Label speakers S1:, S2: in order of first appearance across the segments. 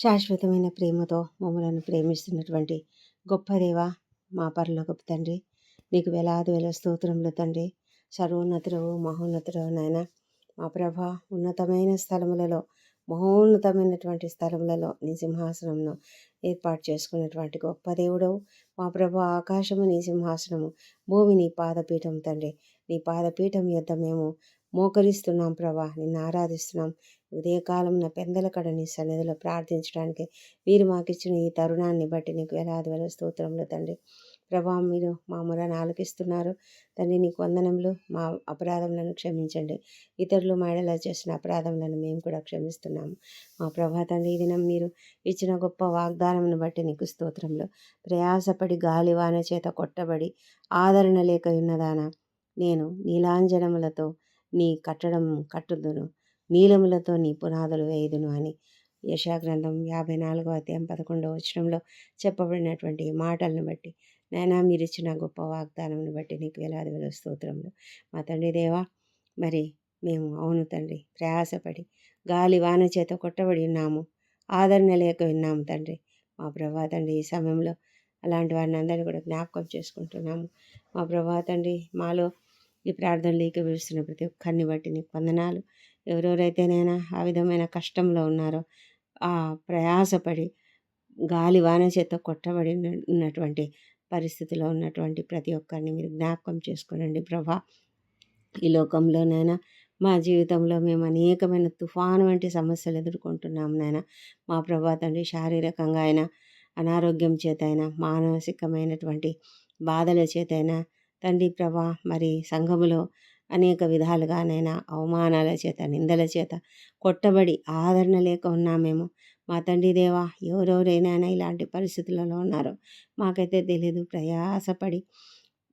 S1: శాశ్వతమైన ప్రేమతో మమ్మలను ప్రేమిస్తున్నటువంటి గొప్ప దేవ మా పరలోకపు తండ్రి. నీకు వేలాది వేల స్తోత్రములు తండ్రి. సర్వోన్నతుడవు మహోన్నతుడవు నాయన. మా ప్రభ ఉన్నతమైన స్థలములలో మహోన్నతమైనటువంటి స్థలములలో నీ సింహాసనంను ఏర్పాటు చేసుకున్నటువంటి గొప్ప దేవుడవు. మా ప్రభ ఆకాశము నీ సింహాసనము భూమి నీ పాదపీఠం తండ్రి. నీ పాదపీఠం యొద్ద మేము మోకరిస్తున్నాం ప్రభా నిన్ను ఆరాధిస్తున్నాం. ఉదయకాలం నా పెందల కడ నీ సన్నిధిలో ప్రార్థించడానికి మీరు మాకిచ్చిన ఈ తరుణాన్ని బట్టి నీకు వేలాది వేల స్తోత్రంలో తండ్రి. ప్రభా మీరు మా మొరను ఆలకిస్తున్నారు. తండ్రి నీకు వందనంలో మా అపరాధములను క్షమించండి. ఇతరులు మాడలా చేసిన అపరాధములను మేము కూడా క్షమిస్తున్నాము. మా ప్రభా తండ్రి ఈ దినం మీరు ఇచ్చిన గొప్ప వాగ్దానమును బట్టి నీకు స్తోత్రంలో ప్రయాసపడి గాలివాన చేత కొట్టబడి ఆదరణ లేక ఉన్నదాన నేను నీలాంజనములతో నీ కట్టడం కట్టుదును. నీలములతో నీ పునాదులు వేయుదును అని యశాగ్రంథం యాభై నాలుగో అధ్యాయం పదకొండవ వచనంలో చెప్పబడినటువంటి మాటలను బట్టి. నైనా మీరు ఇచ్చిన గొప్ప వాగ్దానంను బట్టి నీకు వేలాది వేల స్తోత్రంలో మా తండ్రి దేవా మరి మేము అవును తండ్రి ప్రయాసపడి గాలి వాన చేత కొట్టబడి ఉన్నాము. ఆదరణ లేక విన్నాము తండ్రి. మా ప్రభా తండ్రి ఈ సమయంలో అలాంటి వారిని అందరినీ కూడా జ్ఞాపకం చేసుకుంటున్నాము. మా ప్రభా తండ్రి మాలో ఈ ప్రార్థనలు ఏకీభవిస్తున్న ప్రతి ఒక్కరిని బట్టి నీకు వందనాలు. ఎవరెవరైతేనైనా ఆ విధమైన కష్టంలో ఉన్నారో ఆ ప్రయాసపడి గాలి వాన చేత కొట్టబడి ఉన్నటువంటి పరిస్థితిలో ఉన్నటువంటి ప్రతి ఒక్కరిని మీరు జ్ఞాపకం చేసుకోనండి ప్రభా. ఈ లోకంలోనైనా మా జీవితంలో మేము అనేకమైన తుఫాను వంటి సమస్యలు ఎదుర్కొంటున్నాం నాయన. మా ప్రభా తండ్రి శారీరకంగా అయినా అనారోగ్యం చేత అయినా మానసికమైనటువంటి బాధల చేత అయినా తండ్రి ప్రభా మరి సంఘములో అనేక విధాలుగానైనా అవమానాల చేత నిందల చేత కొట్టబడి ఆదరణ లేక ఉన్నామేమో. మా తండ్రి దేవా ఎవరెవరైనా ఇలాంటి పరిస్థితులలో ఉన్నారో మాకైతే తెలియదు ప్రయాసపడి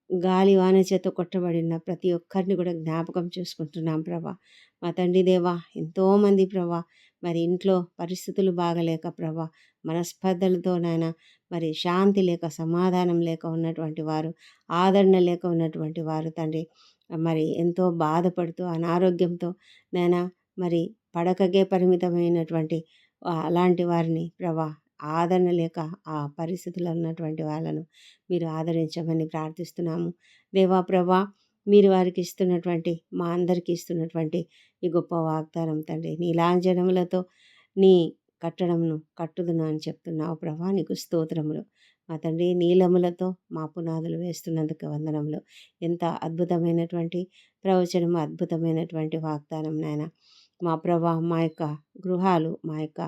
S1: గాలి వాన చేత కొట్టబడిన ప్రతి ఒక్కరిని కూడా జ్ఞాపకం చేసుకుంటున్నాం ప్రభా. మా తండ్రి దేవా ఎంతోమంది ప్రభా మరి ఇంట్లో పరిస్థితులు బాగలేక ప్రభా మనస్పర్ధలతోనైనా మరి శాంతి లేక సమాధానం లేక ఉన్నటువంటి వారు ఆదరణ లేక ఉన్నటువంటి వారు తండ్రి. మరి ఎంతో బాధపడుతూ అనారోగ్యంతో నైనా మరి పడకకే పరిమితమైనటువంటి అలాంటి వారిని ప్రభా ఆదరణ లేక ఆ పరిస్థితుల్లో ఉన్నటువంటి వాళ్ళను మీరు ఆదరించమని ప్రార్థిస్తున్నాము. దేవా ప్రభా మీరు వారికి ఇస్తున్నటువంటి మా అందరికీ ఇస్తున్నటువంటి ఈ గొప్ప వాగ్దానం తండ్రి. నీ లాంఛనములతో నీ కట్టడంను కట్టుదును అని చెప్తున్నావు ప్రభా. నీకు స్తోత్రములు. మా తండ్రి నీలములతో మా పునాదులు వేస్తున్నందుకు వందనములు. ఎంత అద్భుతమైనటువంటి ప్రవచనము అద్భుతమైనటువంటి వాగ్దానం నాయన. మా ప్రభా మా యొక్క గృహాలు మా యొక్క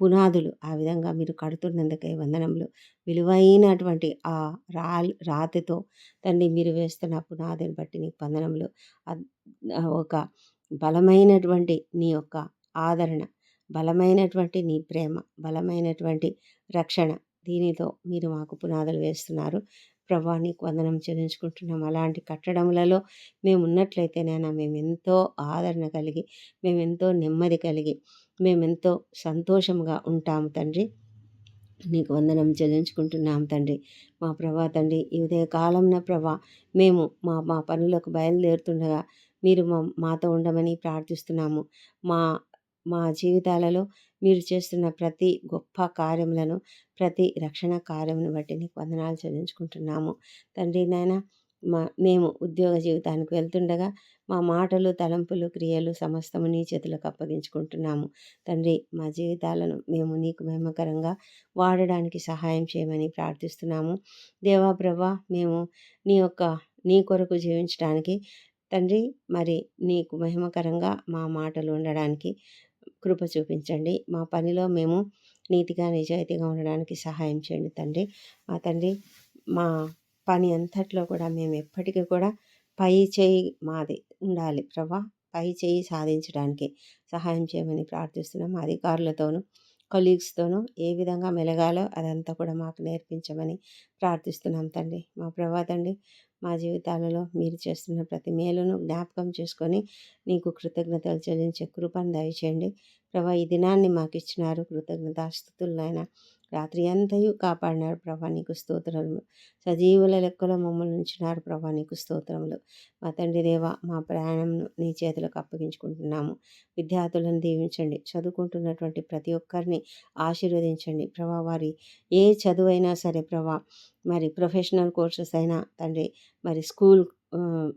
S1: పునాదులు ఆ విధంగా మీరు కడుతున్నందుకే వందనములు. విలువైనటువంటి ఆ రా రాతితో తండ్రి మీరు వేస్తున్న పునాదిని బట్టి నీకు వందనములు. ఒక బలమైనటువంటి నీ యొక్క ఆదరణ బలమైనటువంటి నీ ప్రేమ బలమైనటువంటి రక్షణ దీనితో మీరు మాకు పునాదులు వేస్తున్నారు. ప్రభా నీకు వందనం చెల్లించుకుంటున్నాం. అలాంటి కట్టడములలో మేము ఉన్నట్లయితేనైనా మేము ఎంతో ఆదరణ కలిగి మేమెంతో నెమ్మది కలిగి మేమెంతో సంతోషంగా ఉంటాము తండ్రి. నీకు వందనం చెల్లించుకుంటున్నాం తండ్రి. మా ప్రభా తండ్రి ఈ ఉదయ కాలంన ప్రభా మేము మా మా పనులకు బయలుదేరుతుండగా మీరు మా మాతో ఉండమని ప్రార్థిస్తున్నాము. మా మా జీవితాలలో మీరు చేస్తున్న ప్రతి గొప్ప కార్యములను ప్రతి రక్షణ కార్యమును బట్టి నీకు వందనాలు చెల్లించుకుంటున్నాము. తండ్రి నాయన మా మేము ఉద్యోగ జీవితానికి వెళ్తుండగా మా మాటలు తలంపులు క్రియలు సమస్తము నీ చేతులకు అప్పగించుకుంటున్నాము. తండ్రి మా జీవితాలను మేము నీకు మహిమకరంగా వాడడానికి సహాయం చేయమని ప్రార్థిస్తున్నాము. దేవా ప్రభా మేము నీ యొక్క నీ కొరకు జీవించడానికి తండ్రి మరి నీకు మహిమకరంగా మా మాటలు ఉండడానికి కృప చూపించండి. మా పనిలో మేము నీతిగా నిజాయితీగా ఉండడానికి సహాయం చేయండి తండ్రి. మా తండ్రి మా పని అంతట్లో కూడా మేము ఎప్పటికీ కూడా పై చేయి మాది ఉండాలి ప్రభా. పై చేయి సాధించడానికి సహాయం చేయమని ప్రార్థిస్తున్నాం. అధికారులతోనూ కొలీగ్స్తోనూ ఏ విధంగా మెలగాలో అదంతా కూడా మాకు నేర్పించమని ప్రార్థిస్తున్నాం తండ్రి. మా ప్రభా తండ్రి మా జీవితాలలో మీరు చేస్తున్న ప్రతి మేలును జ్ఞాపకం చేసుకొని నీకు కృతజ్ఞతలు చెల్లించే కృపను దయచేయండి. ప్రభా ఈ దినాన్ని మాకు ఇచ్చినారు కృతజ్ఞతాస్థుతులైనా రాత్రి అంతయు కాపాడినారు ప్రభా నీకు స్తోత్రములు. సజీవుల లెక్కలో మమ్మల్ని ఉంచినారు ప్రభా నీకు స్తోత్రములు. మా తండ్రి దేవ మా ప్రయాణంను నీ చేతులకు అప్పగించుకుంటున్నాము. విద్యార్థులను దీవించండి. చదువుకుంటున్నటువంటి ప్రతి ఒక్కరిని ఆశీర్వదించండి. ప్రభా వారి ఏ చదువైనా సరే ప్రభా మరి ప్రొఫెషనల్ కోర్సెస్ అయినా తండ్రి మరి స్కూల్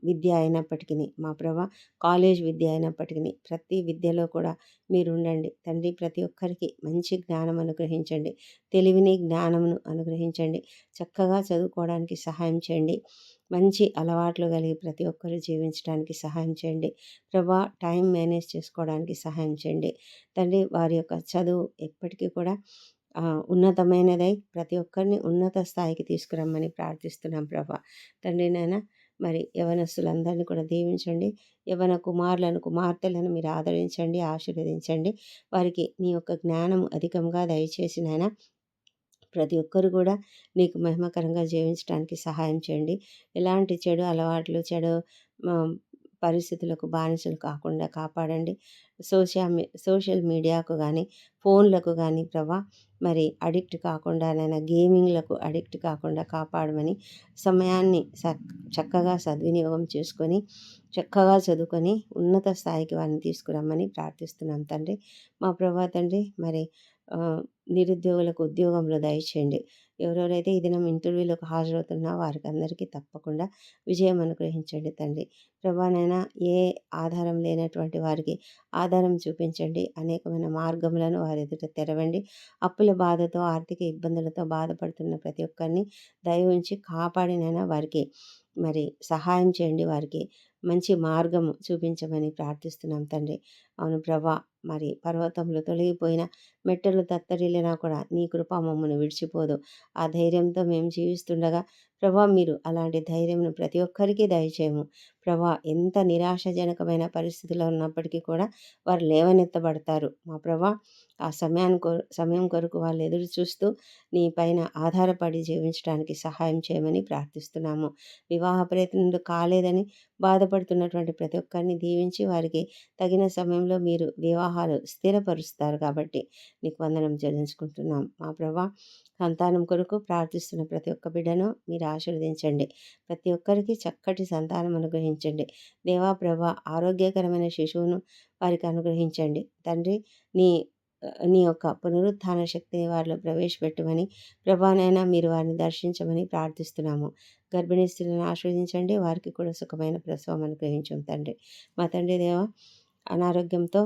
S1: విద్య అయినప్పటికీ మా ప్రభా కాలేజ్ విద్య అయినప్పటికీ ప్రతి విద్యలో కూడా మీరు ఉండండి తండ్రి ప్రతి ఒక్కరికి మంచి జ్ఞానం అనుగ్రహించండి. తెలివిని జ్ఞానమును అనుగ్రహించండి. చక్కగా చదువుకోవడానికి సహాయం చేయండి. మంచి అలవాట్లు కలిగి ప్రతి ఒక్కరు జీవించడానికి సహాయం చేయండి. ప్రభా టైం మేనేజ్ చేసుకోవడానికి సహాయం చేయండి. తండ్రి వారి యొక్క చదువు ఎప్పటికీ కూడా ఉన్నతమైనదై ప్రతి ఒక్కరిని ఉన్నత స్థాయికి తీసుకురమ్మని ప్రార్థిస్తున్నాం ప్రభా. తండ్రి నాయన మరి యవనస్తులందరినీ కూడా దీవించండి. యవన కుమారులను కుమార్తెలను మీరు ఆదరించండి ఆశీర్వదించండి. వారికి నీ యొక్క జ్ఞానం అధికంగా దయచేసి నాయన ప్రతి ఒక్కరు కూడా నీకు మహిమకరంగా జీవించడానికి సహాయం చేయండి. ఎలాంటి చెడు అలవాట్లు చెడు పరిస్థితులకు బానిసలు కాకుండా కాపాడండి. సోషియా సోషల్ మీడియాకు కానీ ఫోన్లకు కానీ ప్రభా మరి అడిక్ట్ కాకుండా నైనా గేమింగ్లకు అడిక్ట్ కాకుండా కాపాడమని సమయాన్ని చక్కగా సద్వినియోగం చేసుకొని చక్కగా చదువుకొని ఉన్నత స్థాయికి వారిని తీసుకురమ్మని ప్రార్థిస్తున్నాం తండ్రి. మా ప్రభా తండ్రి మరి నిరుద్యోగులకు ఉద్యోగంలో దయచేయండి. ఎవరెవరైతే ఈ దినం ఇంటర్వ్యూలకు హాజరవుతున్నా వారికి అందరికీ తప్పకుండా విజయం అనుగ్రహించండి తండ్రి. ప్రభానైనా ఏ ఆధారం లేనటువంటి వారికి ఆధారం చూపించండి. అనేకమైన మార్గములను వారి ఎదుట తెరవండి. అప్పుల బాధతో ఆర్థిక ఇబ్బందులతో బాధపడుతున్న ప్రతి ఒక్కరిని దయ ఉంచి కాపాడినైనా వారికి మరి సహాయం చేయండి. వారికి మంచి మార్గము చూపించమని ప్రార్థిస్తున్నాం తండ్రి. అవును ప్రభా మరి పర్వతములు తొలగిపోయిన మెట్టలు తత్తరిల్లినా కూడా నీ కృప మమ్మల్ని విడిచిపోదు. ఆ ధైర్యంతో మేము జీవిస్తుండగా ప్రభా మీరు అలాంటి ధైర్యంను ప్రతి ఒక్కరికి దయచేయము. ప్రభా ఎంత నిరాశజనకమైన పరిస్థితిలో ఉన్నప్పటికీ కూడా వారు లేవనెత్తబడతారు. మా ప్రభా ఆ సమయాన్ని కొ సమయం కొరకు వాళ్ళు ఎదురు చూస్తూ నీ పైన ఆధారపడి జీవించడానికి సహాయం చేయమని ప్రార్థిస్తున్నాము. వివాహ ప్రయత్నంలో కాలేదని బాధపడుతున్నటువంటి ప్రతి ఒక్కరిని దీవించి వారికి తగిన సమయంలో మీరు వివాహాలు స్థిరపరుస్తారు కాబట్టి నీకు వందనం చెల్లించుకుంటున్నాం. మా ప్రభా సంతానం కొరకు ప్రార్థిస్తున్న ప్రతి ఒక్క బిడ్డను మీరు ఆశీర్వదించండి. ప్రతి ఒక్కరికి చక్కటి సంతానం అనుగ్రహించండి. దేవా ప్రభ ఆరోగ్యకరమైన శిశువును వారికి అనుగ్రహించండి. తండ్రి నీ నీ యొక్క పునరుత్థాన శక్తిని వారిలో ప్రవేశపెట్టమని ప్రభానైనా మీరు వారిని దర్శించమని ప్రార్థిస్తున్నాము. గర్భిణీ స్త్రీలను ఆస్వాదించండి వారికి కూడా సుఖమైన ప్రసవం అనుగ్రహించం తండ్రి. మా తండ్రి దేవ అనారోగ్యంతో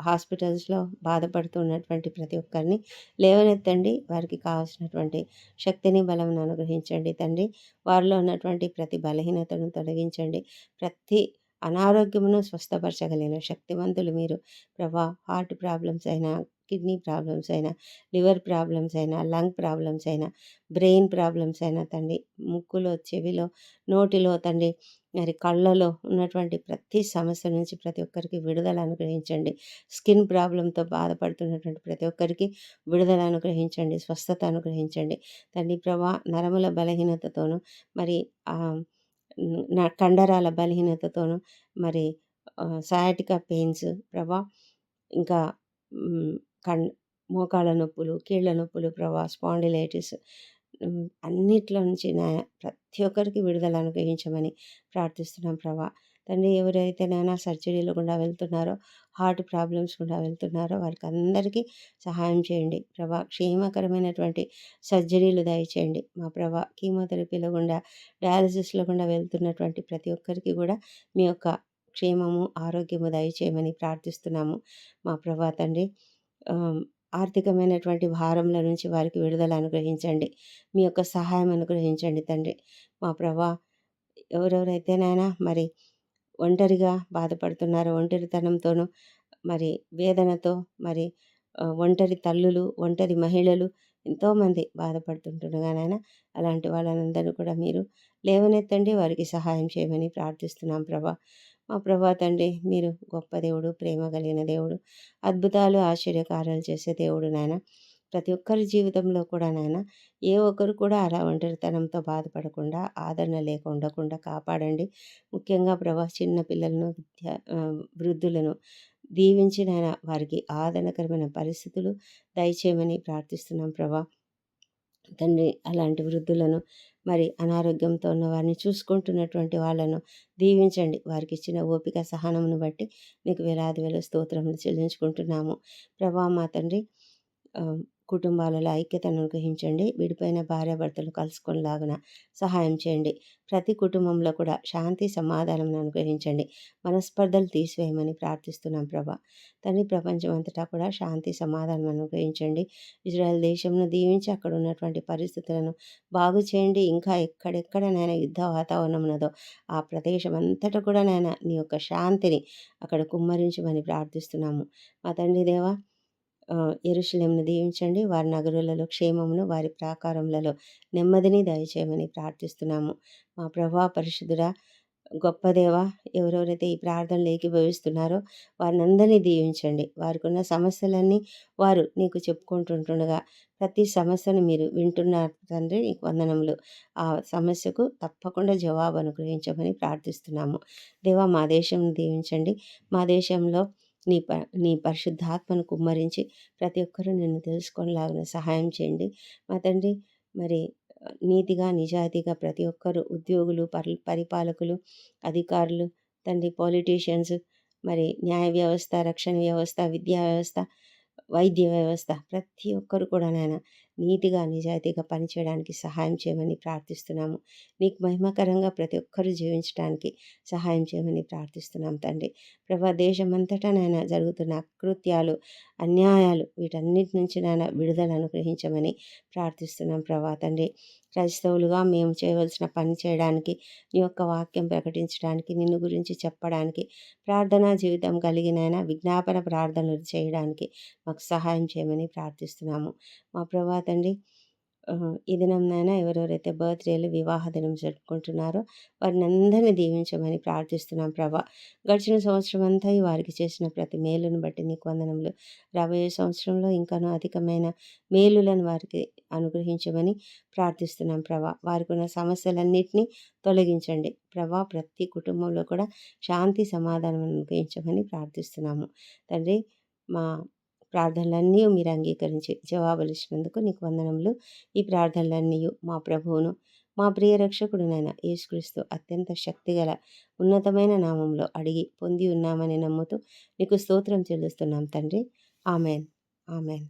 S1: హాస్పిటల్స్లో బాధపడుతున్నటువంటి ప్రతి ఒక్కరిని లేవనెత్తండి. వారికి కావాల్సినటువంటి శక్తిని బలం అనుగ్రహించండి తండ్రి. వారిలో ఉన్నటువంటి ప్రతి బలహీనతను తొలగించండి. ప్రతి అనారోగ్యమును స్వస్థపరచగలిగిన శక్తివంతులు మీరు. ప్రభా హార్ట్ ప్రాబ్లమ్స్ అయినా కిడ్నీ ప్రాబ్లమ్స్ అయినా లివర్ ప్రాబ్లమ్స్ అయినా లంగ్ ప్రాబ్లమ్స్ అయినా బ్రెయిన్ ప్రాబ్లమ్స్ అయినా తండ్రి ముక్కులో చెవిలో నోటిలో తండ్రి మరి కళ్ళలో ఉన్నటువంటి ప్రతి సమస్య నుంచి ప్రతి ఒక్కరికి విడుదల అనుగ్రహించండి. స్కిన్ ప్రాబ్లంతో బాధపడుతున్నటువంటి ప్రతి ఒక్కరికి విడుదల అనుగ్రహించండి స్వస్థత అనుగ్రహించండి. తండ్రి ప్రభా నరముల బలహీనతతోనూ మరి నా కండరాల బలహీనతతోనూ మరి సయాటికా పెయిన్స్ ప్రభా ఇంకా కం మోకాళ్ళ నొప్పులు కీళ్ళ నొప్పులు ప్రభా స్పాండిలైటిస్ అన్నిట్లో నుంచి నా ప్రతి ఒక్కరికి విడుదల అనుగ్రహించమని ప్రార్థిస్తున్నాం ప్రభా. తండ్రి ఎవరైతే నానా సర్జరీలు గుండా వెళ్తున్నారో హార్ట్ ప్రాబ్లమ్స్ కూడా వెళ్తున్నారో వారికి అందరికీ సహాయం చేయండి. ప్రభా క్షేమకరమైనటువంటి సర్జరీలు దయచేయండి. మా ప్రభా కీమోథెరపీలో గుండా డయాలసిస్లో గుండా వెళ్తున్నటువంటి ప్రతి ఒక్కరికి కూడా మీ యొక్క క్షేమము ఆరోగ్యము దయచేయమని ప్రార్థిస్తున్నాము. మా ప్రభా తండ్రి ఆర్థికమైనటువంటి భారముల నుంచి వారికి విడుదల అనుగ్రహించండి. మీ యొక్క సహాయం అనుగ్రహించండి తండ్రి. మా ప్రభా ఎవరెవరైతేనైనా మరి ఒంటరిగా బాధపడుతున్నారు. ఒంటరితనంతోనూ మరి వేదనతో మరి ఒంటరి తల్లులు ఒంటరి మహిళలు ఎంతోమంది బాధపడుతుంటుండగా నాయన అలాంటి వాళ్ళందరూ కూడా మీరు లేవనెత్తండి. వారికి సహాయం చేయమని ప్రార్థిస్తున్నాం ప్రభా. మా ప్రభా తండ్రి మీరు గొప్ప దేవుడు ప్రేమ కలిగిన దేవుడు అద్భుతాలు ఆశ్చర్యకారాలు చేసే దేవుడు నాయన. ప్రతి ఒక్కరి జీవితంలో కూడా నాయన ఏ ఒక్కరు కూడా అలా ఒంటరితనంతో బాధపడకుండా ఆదరణ లేక ఉండకుండా కాపాడండి. ముఖ్యంగా ప్రభా చిన్న పిల్లలను విద్యా వృద్ధులను దీవించిన వారికి ఆదరణకరమైన పరిస్థితులు దయచేయమని ప్రార్థిస్తున్నాం ప్రభా. తండ్రి అలాంటి వృద్ధులను మరి అనారోగ్యంతో ఉన్న వారిని చూసుకుంటున్నటువంటి వాళ్ళను దీవించండి. వారికి ఇచ్చిన ఓపిక సహనమును బట్టి నీకు వేలాది వేల స్తోత్రములు చెల్లించుకుంటున్నాము. ప్రభా మా తండ్రి కుటుంబాలలో ఐక్యతను అనుగ్రహించండి. విడిపోయిన భార్యాభర్తలు కలుసుకునేలాగున సహాయం చేయండి. ప్రతి కుటుంబంలో కూడా శాంతి సమాధానం అనుగ్రహించండి. మనస్పర్ధలు తీసివేయమని ప్రార్థిస్తున్నాం ప్రభా. తండ్రి ప్రపంచం అంతటా కూడా శాంతి సమాధానం అనుగ్రహించండి. ఇజ్రాయెల్ దేశంను దీవించి అక్కడ ఉన్నటువంటి పరిస్థితులను బాగు చేయండి. ఇంకా ఎక్కడెక్కడనైనా యుద్ధ వాతావరణం ఉన్నదో ఆ ప్రదేశం అంతటా కూడా నైనా నీ యొక్క శాంతిని అక్కడ కుమ్మరించమని ప్రార్థిస్తున్నాము. మా తండ్రి దేవా ఎరుషులేమును దీవించండి. వారి నగరులలో క్షేమమును వారి ప్రాకారములలో నెమ్మదిని దయచేయమని ప్రార్థిస్తున్నాము. మా ప్రభా పరిశుద్ధుడా గొప్ప దేవ ఎవరెవరైతే ఈ ప్రార్థనలు ఏకీభవిస్తున్నారో వారిని అందరినీ దీవించండి. వారికి ఉన్న సమస్యలన్నీ వారు నీకు చెప్పుకుంటుంటుండగా ప్రతి సమస్యను మీరు వింటున్నారు తండ్రి నీకు వందనములు. ఆ సమస్యకు తప్పకుండా జవాబు అనుగ్రహించమని ప్రార్థిస్తున్నాము. దేవా మా దేశం దీవించండి. మా దేశంలో నీ ప నీ పరిశుద్ధాత్మను కుమ్మరించి ప్రతి ఒక్కరూ నిన్ను తెలుసుకొనేలాగున సహాయం చేయండి. మా తండ్రి మరి నీతిగా నిజాయితీగా ప్రతి ఒక్కరు ఉద్యోగులు పరి పరిపాలకులు అధికారులు తండ్రి పాలిటీషియన్స్ మరి న్యాయ వ్యవస్థ రక్షణ వ్యవస్థ విద్యా వ్యవస్థ వైద్య వ్యవస్థ ప్రతి ఒక్కరు కూడా నాయన నీతిగా నిజాయితీగా పనిచేయడానికి సహాయం చేయమని ప్రార్థిస్తున్నాము. నీకు మహిమకరంగా ప్రతి ఒక్కరూ జీవించడానికి సహాయం చేయమని ప్రార్థిస్తున్నాం తండ్రి. ప్రభా దేశమంతటా నాయన జరుగుతున్న అకృత్యాలు అన్యాయాలు వీటన్నిటి నుంచి నాయన విడుదల అనుగ్రహించమని ప్రార్థిస్తున్నాం ప్రభా తండ్రి. క్రైస్తవులుగా మేము చేయవలసిన పని చేయడానికి నీ యొక్క వాక్యం ప్రకటించడానికి నిన్ను గురించి చెప్పడానికి ప్రార్థనా జీవితం కలిగినైనా విజ్ఞాపన ప్రార్థనలు చేయడానికి మాకు సహాయం చేయమని ప్రార్థిస్తున్నాము. మా ప్రభా తండ్రి ఈ దినంనైనా ఎవరెవరైతే బర్త్డేలు వివాహ దినం జరుపుకుంటున్నారో వారిని అందరినీ దీవించమని ప్రార్థిస్తున్నాం ప్రభా. గడిచిన సంవత్సరం అంతా వారికి చేసిన ప్రతి మేలును బట్టి నీకు వందనములు. రాబోయే సంవత్సరంలో ఇంకానూ అధికమైన మేలులను వారికి అనుగ్రహించమని ప్రార్థిస్తున్నాం ప్రభా. వారికి ఉన్న సమస్యలన్నింటినీ తొలగించండి. ప్రభా ప్రతి కుటుంబంలో కూడా శాంతి సమాధానం అనుగ్రహించమని ప్రార్థిస్తున్నాము. తండ్రి మా ప్రార్థనలన్నీ మీరు అంగీకరించి జవాబులు ఇచ్చినందుకు నీకు వందనములు. ఈ ప్రార్థనలన్నీ మా ప్రభువును మా ప్రియ రక్షకుడునైన యేసుక్రీస్తు అత్యంత శక్తిగల ఉన్నతమైన నామంలో అడిగి పొంది ఉన్నామని నమ్ముతూ నీకు స్తోత్రం చెల్లిస్తున్నాం తండ్రి. ఆమెన్. ఆమెన్.